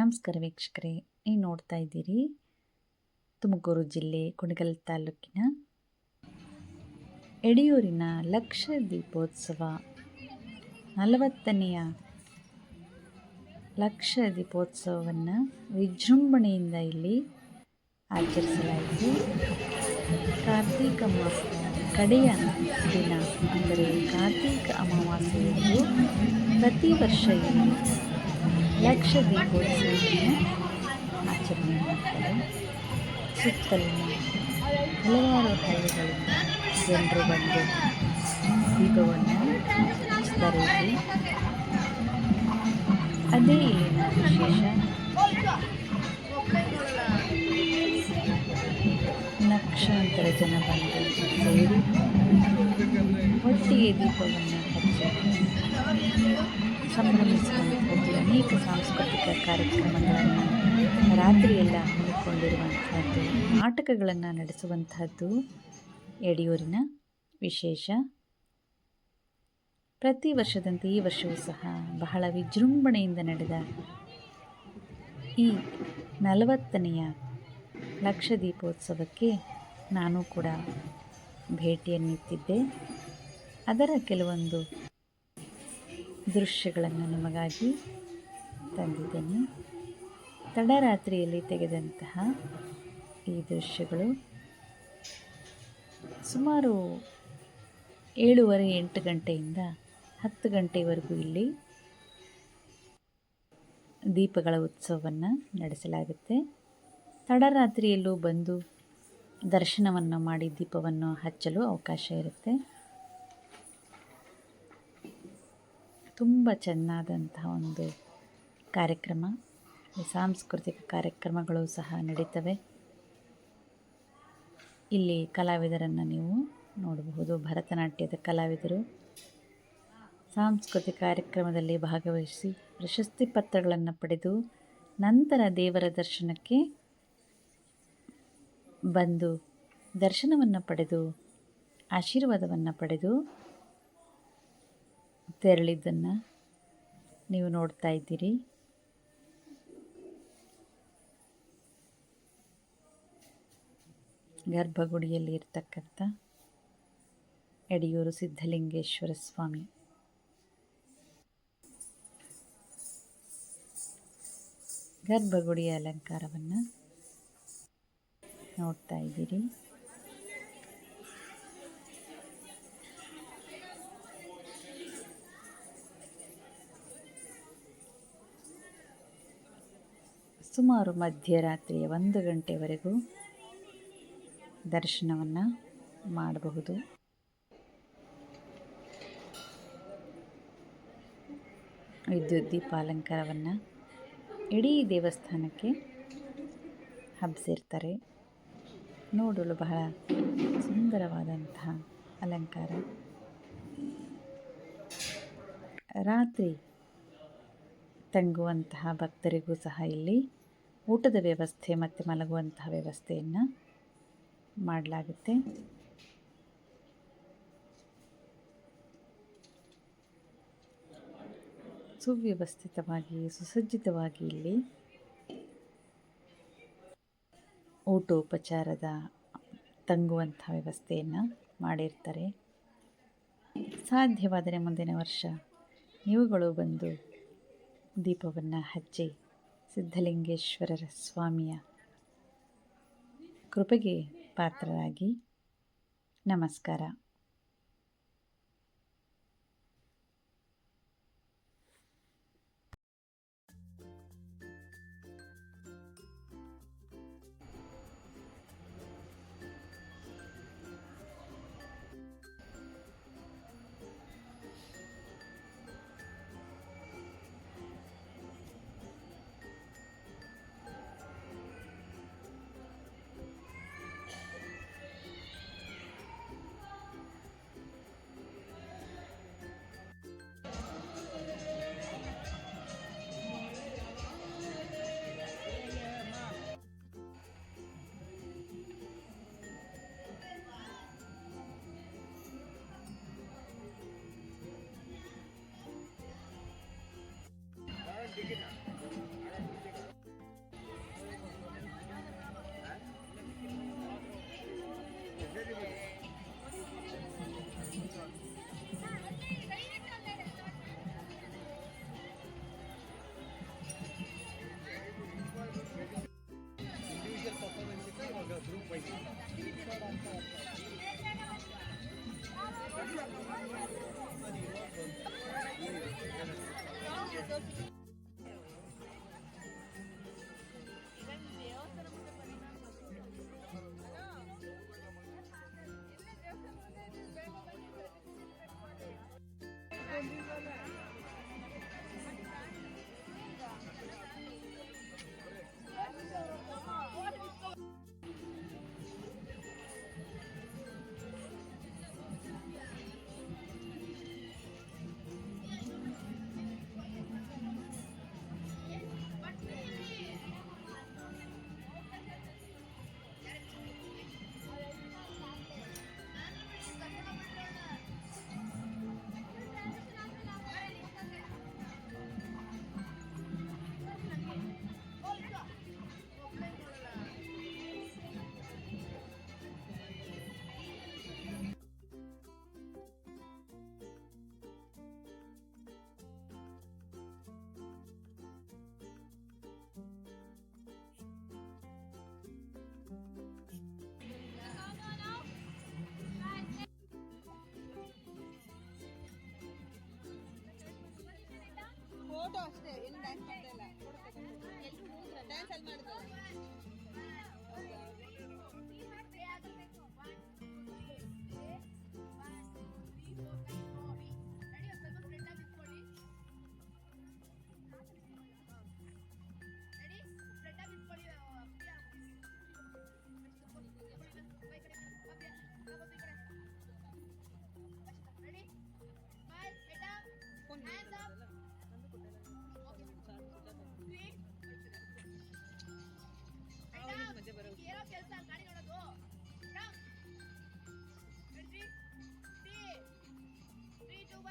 ನಮಸ್ಕಾರ ವೀಕ್ಷಕರೇ, ನೀವು ನೋಡ್ತಾ ಇದ್ದೀರಿ ತುಮಕೂರು ಜಿಲ್ಲೆ ಕುಣಗಲ್ ತಾಲೂಕಿನ ಯಡಿಯೂರಿನ ಲಕ್ಷ ದೀಪೋತ್ಸವ. ನಲವತ್ತನೆಯ ಲಕ್ಷ ದೀಪೋತ್ಸವವನ್ನು ವಿಜೃಂಭಣೆಯಿಂದ ಇಲ್ಲಿ ಆಚರಿಸಲಾಯಿತು. ಕಾರ್ತೀಕ ಮಾಸ ಕಡೆಯ ದಿನ, ಅಂದರೆ ಕಾರ್ತೀಕ ಅಮಾವಾಸ್ಯೆಯಂದು ಪ್ರತಿ ವರ್ಷ ಇಲ್ಲಿ ಲಕ್ಷ ದೀಪೋತ್ಸವವನ್ನು ಆಚರಣೆ ಮಾಡ್ತಾರೆ ಸುತ್ತಲಿನ ಹಲವಾರು ಹಳ್ಳಿಗಳಿಂದ ಜನರು ಬಂದು ದೀಪವನ್ನು ಹಚ್ತಾರೆ ಅದೇ ಇಲ್ಲಿನ ವಿಶೇಷ ಲಕ್ಷಾಂತರ ಜನ ಬಂದು ಸೇರಿ ಒಟ್ಟಿಗೆ ದೀಪವನ್ನು ಹಚ್ಚಿ ಸಂಭ್ರಮಿಸುವಂಥದ್ದು ಅನೇಕ ಸಾಂಸ್ಕೃತಿಕ ಕಾರ್ಯಕ್ರಮಗಳನ್ನು ರಾತ್ರಿಯೆಲ್ಲ ಹಮ್ಮಿಕೊಂಡಿರುವಂತಹದ್ದು, ನಾಟಕಗಳನ್ನು ನಡೆಸುವಂತಹದ್ದು ಯಡಿಯೂರಿನ ವಿಶೇಷ. ಪ್ರತಿ ವರ್ಷದಂತೆ ಈ ವರ್ಷವೂ ಸಹ ಬಹಳ ವಿಜೃಂಭಣೆಯಿಂದ ನಡೆದ ಈ ನಲವತ್ತನೆಯ ಲಕ್ಷ ದೀಪೋತ್ಸವಕ್ಕೆ ನಾನು ಕೂಡ ಭೇಟಿಯನ್ನಿತ್ತಿದ್ದೆ ಅದರ ಕೆಲವೊಂದು ದೃಶ್ಯಗಳನ್ನು ನಿಮಗಾಗಿ ತಂದಿದ್ದೇನೆ. ತಡರಾತ್ರಿಯಲ್ಲಿ ತೆಗೆದಂತಹ ಈ ದೃಶ್ಯಗಳು ಸುಮಾರು ಏಳುವರೆ ಎಂಟು ಗಂಟೆಯಿಂದ ಹತ್ತು ಗಂಟೆವರೆಗೂ ಇಲ್ಲಿ ದೀಪಗಳ ಉತ್ಸವವನ್ನು ನಡೆಸಲಾಗುತ್ತೆ. ತಡರಾತ್ರಿಯಲ್ಲೂ ಬಂದು ದರ್ಶನವನ್ನು ಮಾಡಿ ದೀಪವನ್ನು ಹಚ್ಚಲು ಅವಕಾಶ ಇರುತ್ತೆ. ತುಂಬ ಚೆನ್ನಾದಂತಹ ಒಂದು ಕಾರ್ಯಕ್ರಮ. ಸಾಂಸ್ಕೃತಿಕ ಕಾರ್ಯಕ್ರಮಗಳು ಸಹ ನಡೀತವೆ. ಇಲ್ಲಿ ಕಲಾವಿದರನ್ನು ನೀವು ನೋಡಬಹುದು. ಭರತನಾಟ್ಯದ ಕಲಾವಿದರು. ಸಾಂಸ್ಕೃತಿಕ ಕಾರ್ಯಕ್ರಮದಲ್ಲಿ ಭಾಗವಹಿಸಿ ಪ್ರಶಸ್ತಿ ಪತ್ರಗಳನ್ನು ಪಡೆದು ನಂತರ ದೇವರ ದರ್ಶನಕ್ಕೆ ಬಂದು ದರ್ಶನವನ್ನು ಪಡೆದು, ಆಶೀರ್ವಾದವನ್ನು ಪಡೆದು ತೆರಳಿದ್ದನ್ನು ನೀವು ನೋಡ್ತಾ ಇದ್ದೀರಿ. ಗರ್ಭಗುಡಿಯಲ್ಲಿ ಇರ್ತಕ್ಕಂಥ ಯಡಿಯೂರು ಸಿದ್ಧಲಿಂಗೇಶ್ವರ ಸ್ವಾಮಿ. ಗರ್ಭಗುಡಿಯ ಅಲಂಕಾರವನ್ನು ನೋಡ್ತಾ ಇದ್ದೀರಿ. ಸುಮಾರು ಮಧ್ಯರಾತ್ರಿಯ ಒಂದು ಗಂಟೆವರೆಗೂ ದರ್ಶನವನ್ನು ಮಾಡಬಹುದು. ವಿದ್ಯುತ್ ದೀಪಾಲಂಕಾರವನ್ನು ಇಡೀ ದೇವಸ್ಥಾನಕ್ಕೆ ಹಬ್ಬಿಸಿರ್ತಾರೆ ನೋಡಲು ಬಹಳ ಸುಂದರವಾದಂತಹ ಅಲಂಕಾರ. ರಾತ್ರಿ ತಂಗುವಂತಹ ಭಕ್ತರಿಗೂ ಸಹ ಇಲ್ಲಿ ಊಟದ ವ್ಯವಸ್ಥೆ ಮತ್ತು ಮಲಗುವಂತಹ ವ್ಯವಸ್ಥೆಯನ್ನು ಮಾಡಲಾಗುತ್ತೆ. ಸುವ್ಯವಸ್ಥಿತವಾಗಿ, ಸುಸಜ್ಜಿತವಾಗಿ ಇಲ್ಲಿ ಊಟೋಪಚಾರದ ತಂಗುವಂಥ ವ್ಯವಸ್ಥೆಯನ್ನು ಮಾಡಿರ್ತಾರೆ. ಸಾಧ್ಯವಾದರೆ ಮುಂದಿನ ವರ್ಷ ನೀವುಗಳು ಬಂದು ದೀಪವನ್ನು ಹಚ್ಚಿ ಸಿದ್ಧಲಿಂಗೇಶ್ವರರ ಸ್ವಾಮಿಯ ಕೃಪೆಗೆ ಪಾತ್ರರಾಗಿ ನಮಸ್ಕಾರ. ಫೋಟೋ ಅಷ್ಟೇ Coba,